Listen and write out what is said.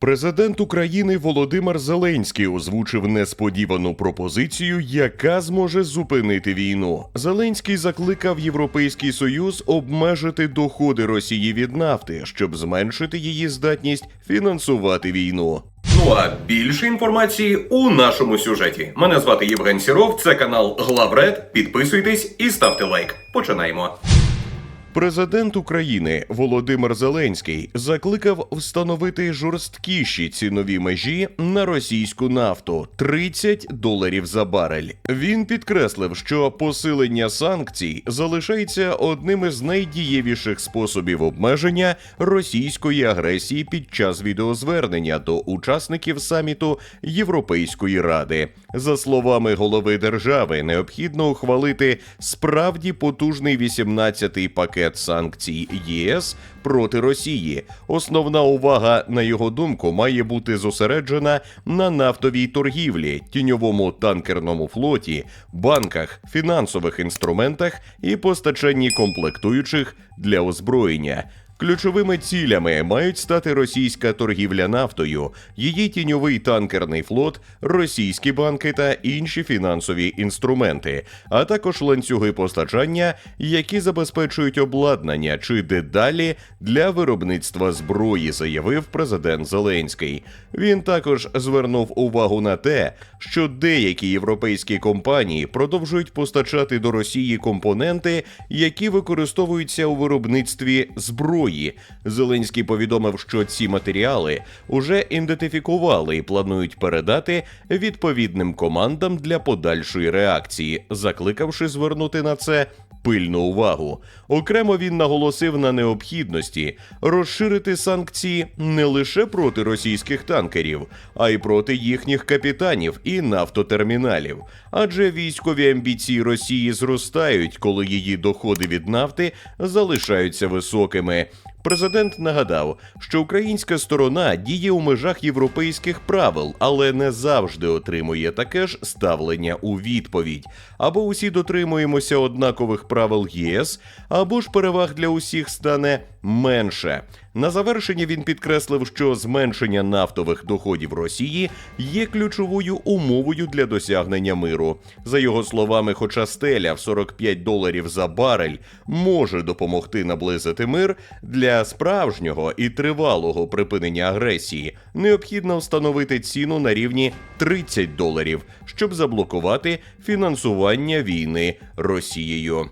Президент України Володимир Зеленський озвучив несподівану пропозицію, яка зможе зупинити війну. Зеленський закликав Європейський Союз обмежити доходи Росії від нафти, щоб зменшити її здатність фінансувати війну. Ну а більше інформації у нашому сюжеті. Мене звати Євген Сіров, це канал Главред. Підписуйтесь і ставте лайк. Починаємо. Президент України Володимир Зеленський закликав встановити жорсткіші цінові межі на російську нафту 30 доларів за барель. Він підкреслив, що посилення санкцій залишається одним із найдієвіших способів обмеження російської агресії під час відеозвернення до учасників саміту Європейської ради. За словами голови держави, необхідно ухвалити справді потужний 18-й пакет санкцій ЄС проти Росії. Основна увага, на його думку, має бути зосереджена на нафтовій торгівлі, тіньовому танкерному флоті, банках, фінансових інструментах і постачанні комплектуючих для озброєння. Ключовими цілями мають стати російська торгівля нафтою, її тіньовий танкерний флот, російські банки та інші фінансові інструменти, а також ланцюги постачання, які забезпечують обладнання чи дедалі для виробництва зброї, заявив президент Зеленський. Він також звернув увагу на те, що деякі європейські компанії продовжують постачати до Росії компоненти, які використовуються у виробництві зброї. Зеленський повідомив, що ці матеріали уже ідентифікували і планують передати відповідним командам для подальшої реакції, закликавши звернути на це пильну увагу. Окремо він наголосив на необхідності розширити санкції не лише проти російських танкерів, а й проти їхніх капітанів і нафтотерміналів. Адже військові амбіції Росії зростають, коли її доходи від нафти залишаються високими. Президент нагадав, що українська сторона діє у межах європейських правил, але не завжди отримує таке ж ставлення у відповідь. Або усі дотримуємося однакових правил ЄС, або ж переваг для усіх стане менше. На завершення він підкреслив, що зменшення нафтових доходів Росії є ключовою умовою для досягнення миру. За його словами, хоча стеля в 45 доларів за барель може допомогти наблизити мир для справжнього і тривалого припинення агресії, необхідно встановити ціну на рівні 30 доларів, щоб заблокувати фінансування війни Росією.